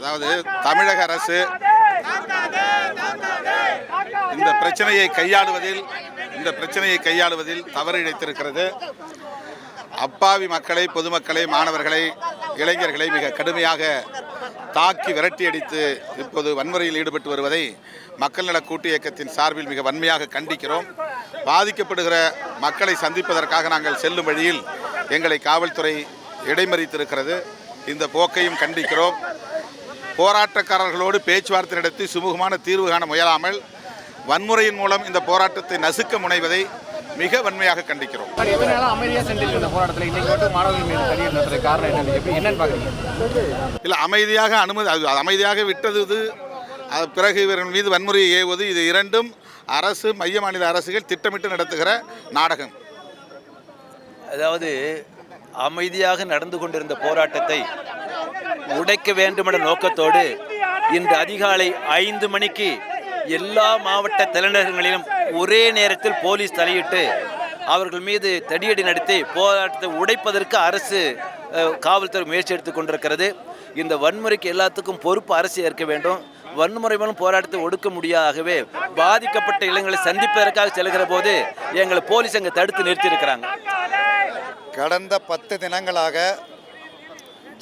அதாவது தமிழக அரசு இந்த பிரச்சனையை கையாளுவதில் இந்த பிரச்சனையை கையாளுவதில் தவறு இழைத்திருக்கிறது. அப்பாவி மக்களை பொதுமக்களை மாணவர்களை இளைஞர்களை மிக கடுமையாக தாக்கி விரட்டி அடித்து இப்போது வன்முறையில் ஈடுபட்டு வருவதை மக்கள் நல கூட்டு இயக்கத்தின் சார்பில் மிக வன்மையாக கண்டிக்கிறோம். பாதிக்கப்படுகிற மக்களை சந்திப்பதற்காக நாங்கள் செல்லும் வழியில் எங்களை காவல்துறை இடைமறித்திருக்கிறது. இந்த போக்கையும் கண்டிக்கிறோம். போராட்டக்காரர்களோடு பேச்சுவார்த்தை நடத்தி சுமூகமான தீர்வு காண முயலாமல் வன்முறையின் மூலம் இந்த போராட்டத்தை நசுக்க முனைவதை மிக வன்மையாக கண்டிக்கிறோம். இல்லை அமைதியாக அனுமதி அது அமைதியாக விட்டது இது. அது பிறகு இவர்கள் மீது வன்முறையை ஏவுவது இது இரண்டும் அரசு மைய மாநில அரசுகள் திட்டமிட்டு நடத்துகிற நாடகம். அதாவது அமைதியாக நடந்து கொண்டிருந்த போராட்டத்தை உடைக்க வேண்டுமென்ற நோக்கத்தோடு இன்று அதிகாலை ஐந்து மணிக்கு எல்லா மாவட்ட தலைநகரங்களிலும் ஒரே நேரத்தில் போலீஸ் தலையிட்டு அவர்கள் மீது தடியடி நடத்தி போராட்டத்தை உடைப்பதற்கு அரசு காவல்துறை முயற்சி எடுத்துக் கொண்டிருக்கிறது. இந்த வன்முறைக்கு எல்லாத்துக்கும் பொறுப்பு அரசு ஏற்க வேண்டும். வன்முறை மூலம் போராட்டத்தை ஒடுக்க முடியாதவே பாதிக்கப்பட்ட இளைஞர்களை சந்திப்பதற்காக செல்கிற போது எங்களை போலீஸ் அங்கே தடுத்து நிறுத்தியிருக்கிறாங்க கடந்த பத்து தினங்களாக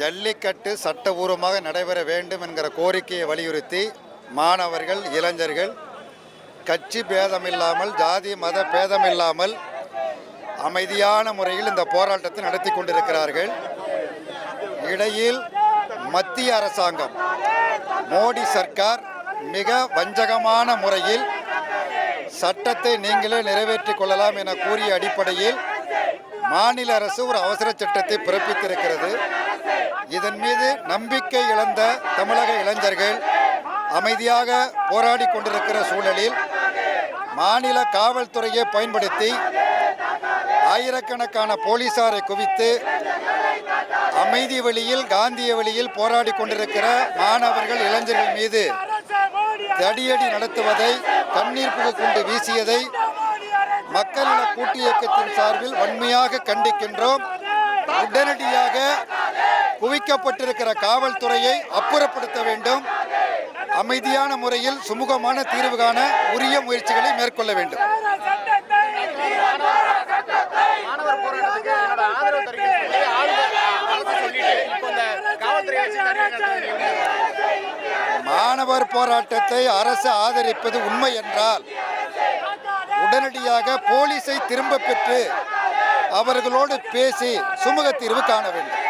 ஜல்லிக்கட்டு சட்டபூர்வமாக நடைபெற வேண்டும் என்கிற கோரிக்கையை வலியுறுத்தி மாணவர்கள் இளைஞர்கள் கட்சி பேதமில்லாமல் ஜாதி மத பேதமில்லாமல் அமைதியான முறையில் இந்த போராட்டத்தை நடத்தி கொண்டிருக்கிறார்கள். இடையில் மத்திய அரசாங்கம் மோடி சர்க்கார் மிக வஞ்சகமான முறையில் சட்டத்தை நீங்களே நிறைவேற்றிக் கொள்ளலாம் என கூறிய அடிப்படையில் மாநில அரசு ஒரு அவசர சட்டத்தை பிறப்பித்திருக்கிறது. இதன் மீது நம்பிக்கை இழந்த தமிழக இளைஞர்கள் அமைதியாக போராடி கொண்டிருக்கிற சூழலில் மாநில காவல்துறையை பயன்படுத்தி ஆயிரக்கணக்கான போலீசாரை குவித்து அமைதி வழியில் காந்திய வழியில் போராடி கொண்டிருக்கிற மாணவர்கள் இளைஞர்கள் மீது தடியடி நடத்துவதை கண்ணீர் புகை கொண்டு வீசியதை மக்கள் நல கூட்டு இயக்கத்தின் சார்பில் வன்மையாக கண்டிக்கின்றோம். உடனடியாக குவிக்கப்பட்டிருக்கிற காவல்துறையை அப்புறப்படுத்த வேண்டும். அமைதியான முறையில் சுமூகமான தீர்வு காண உரிய முயற்சிகளை மேற்கொள்ள வேண்டும். மாணவர் போராட்டத்தை அரசு ஆதரிப்பது உண்மை என்றால் உடனடியாக போலீஸை திரும்ப பெற்று அவர்களோடு பேசி சுமூக தீர்வு காண வேண்டும்.